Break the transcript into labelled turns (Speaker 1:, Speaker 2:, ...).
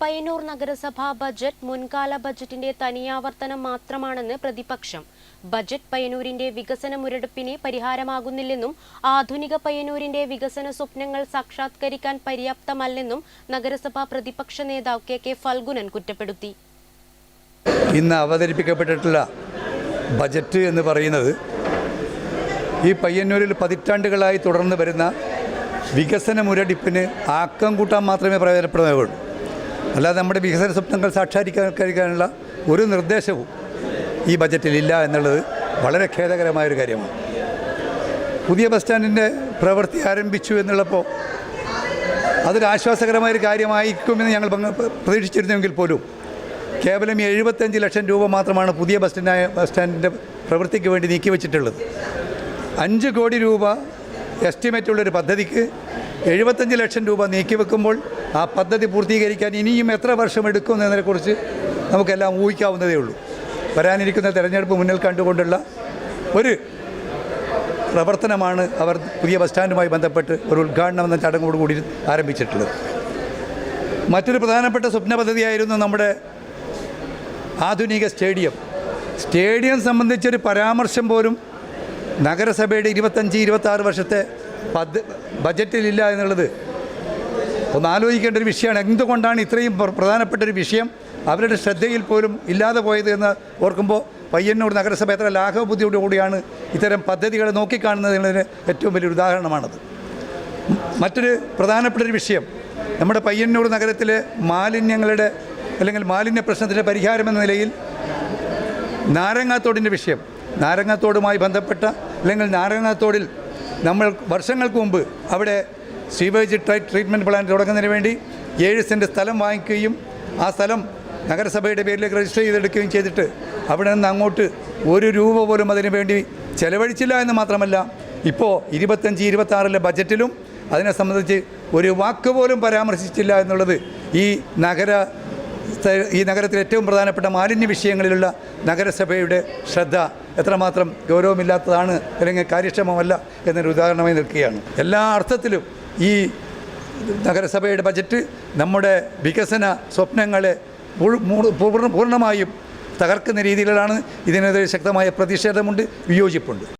Speaker 1: പയ്യന്നൂർ നഗരസഭാ ബജറ്റ് മുൻകാല ബജറ്റിന്റെ തനിയാവർത്തനം മാത്രമാണെന്ന് പ്രതിപക്ഷം. ബജറ്റ് പയ്യന്നൂരിന്റെ വികസന മുരടിപ്പിനെ പരിഹാരമാകുന്നില്ലെന്നും ആധുനിക പയ്യന്നൂരിന്റെ വികസന സ്വപ്നങ്ങൾ സാക്ഷാത്കരിക്കാൻ പര്യാപ്തമല്ലെന്നും നഗരസഭാ പ്രതിപക്ഷ നേതാവ് കെ കെ ഫൽഗുനൻ കുറ്റപ്പെടുത്തി.
Speaker 2: ഇന്ന് അവതരിപ്പിക്കപ്പെട്ടിട്ടുള്ള ബജറ്റ് എന്ന് പറയുന്നത് ഈ പയ്യന്നൂരിൽ പതിറ്റാണ്ടുകളായി തുടർന്ന് വരുന്ന വികസന മുരടിപ്പിന് ആക്കം കൂട്ടാൻ മാത്രമേ പ്രയോജനപ്പെടുകയുള്ളൂ അല്ലാതെ നമ്മുടെ വികസന സ്വപ്നങ്ങൾ സാക്ഷാത്കരിക്കാനുള്ള ഒരു നിർദ്ദേശവും ഈ ബജറ്റിൽ ഇല്ല എന്നുള്ളത് വളരെ ഖേദകരമായൊരു കാര്യമാണ്. പുതിയ ബസ് സ്റ്റാൻഡിന്റെ പ്രവൃത്തി ആരംഭിച്ചു എന്നുള്ളപ്പോൾ അതൊരു ആശ്വാസകരമായൊരു കാര്യമായിരിക്കുമെന്ന് ഞങ്ങൾ പ്രതീക്ഷിച്ചിരുന്നുവെങ്കിൽ പോലും കേവലം എഴുപത്തഞ്ച് ലക്ഷം രൂപ മാത്രമാണ് പുതിയ ബസ് സ്റ്റാൻഡായ ബസ് സ്റ്റാൻഡിന്റെ പ്രവൃത്തിക്ക് വേണ്ടി നീക്കി വെച്ചിട്ടുള്ളത്. അഞ്ച് കോടി രൂപ എസ്റ്റിമേറ്റ് ഉള്ളൊരു പദ്ധതിക്ക് എഴുപത്തഞ്ച് ലക്ഷം രൂപ നീക്കി വെക്കുമ്പോൾ ആ പദ്ധതി പൂർത്തീകരിക്കാൻ ഇനിയും എത്ര വർഷം എടുക്കും എന്നതിനെക്കുറിച്ച് നമുക്കെല്ലാം ഊഹിക്കാവുന്നതേ ഉള്ളൂ. വരാനിരിക്കുന്ന തെരഞ്ഞെടുപ്പ് മുന്നിൽ കണ്ടുകൊണ്ടുള്ള ഒരു പ്രവർത്തനമാണ് അവർ പുതിയ ബസ് സ്റ്റാൻഡുമായി ബന്ധപ്പെട്ട് ഒരു ഉദ്ഘാടനം എന്ന ചടങ്ങോട് കൂടി ആരംഭിച്ചിട്ടുള്ളത്. മറ്റൊരു പ്രധാനപ്പെട്ട സ്വപ്ന പദ്ധതിയായിരുന്നു നമ്മുടെ ആധുനിക സ്റ്റേഡിയം. സ്റ്റേഡിയം സംബന്ധിച്ചൊരു പരാമർശം പോലും നഗരസഭയുടെ ഇരുപത്തഞ്ച് ഇരുപത്താറ് വർഷത്തെ പദ്ധ ബജറ്റിലില്ല എന്നുള്ളത് ഒന്ന് ആലോചിക്കേണ്ട ഒരു വിഷയമാണ്. എന്തുകൊണ്ടാണ് ഇത്രയും പ്രധാനപ്പെട്ട ഒരു വിഷയം അവരുടെ ശ്രദ്ധയിൽ പോലും ഇല്ലാതെ പോയത് എന്ന് ഓർക്കുമ്പോൾ പയ്യന്നൂർ നഗരസഭ എത്ര ലാഘവബുദ്ധിയോടുകൂടിയാണ് ഇത്തരം പദ്ധതികളെ നോക്കിക്കാണുന്നത് എന്നതിന് ഏറ്റവും വലിയൊരു ഉദാഹരണമാണത്. മറ്റൊരു പ്രധാനപ്പെട്ട ഒരു വിഷയം നമ്മുടെ പയ്യന്നൂർ നഗരത്തിലെ മാലിന്യങ്ങളുടെ അല്ലെങ്കിൽ മാലിന്യ പ്രശ്നത്തിന്റെ പരിഹാരം എന്ന നിലയിൽ നാരങ്ങാത്തോടിന്റെ വിഷയം നാരങ്ങാത്തോടുമായി ബന്ധപ്പെട്ട അല്ലെങ്കിൽ നാരങ്ങാത്തോടിൽ നമ്മൾ വർഷങ്ങൾക്ക് മുമ്പ് അവിടെ ട്രീ ട്രീറ്റ്മെന്റ് പ്ലാന്റ് തുടങ്ങുന്നതിന് വേണ്ടി ഏഴ് സെന്റ് സ്ഥലം വാങ്ങിക്കുകയും ആ സ്ഥലം നഗരസഭയുടെ പേരിലേക്ക് രജിസ്റ്റർ ചെയ്തെടുക്കുകയും ചെയ്തിട്ട് അവിടെ നിന്ന് അങ്ങോട്ട് ഒരു രൂപ പോലും അതിനു വേണ്ടി ചെലവഴിച്ചില്ല എന്ന് മാത്രമല്ല ഇപ്പോൾ ഇരുപത്തഞ്ച് ഇരുപത്താറിലെ ബജറ്റിലും അതിനെ സംബന്ധിച്ച് ഒരു വാക്ക് പോലും പരാമർശിച്ചില്ല എന്നുള്ളത് ഈ നഗര ഈ നഗരത്തിലെ ഏറ്റവും പ്രധാനപ്പെട്ട മാലിന്യ വിഷയങ്ങളിലുള്ള നഗരസഭയുടെ ശ്രദ്ധ എത്രമാത്രം ഗൗരവമില്ലാത്തതാണ് അല്ലെങ്കിൽ കാര്യക്ഷമമല്ല എന്നൊരു ഉദാഹരണമായി നിൽക്കുകയാണ്. എല്ലാ അർത്ഥത്തിലും ഈ നഗരസഭയുടെ ബജറ്റ് നമ്മുടെ വികസന സ്വപ്നങ്ങളെ പൂർണമായും തകർക്കുന്ന രീതിയിലാണ് ഇതിനെതിരെ ശക്തമായ പ്രതിഷേധമുണ്ട് വിയോജിപ്പുണ്ട്.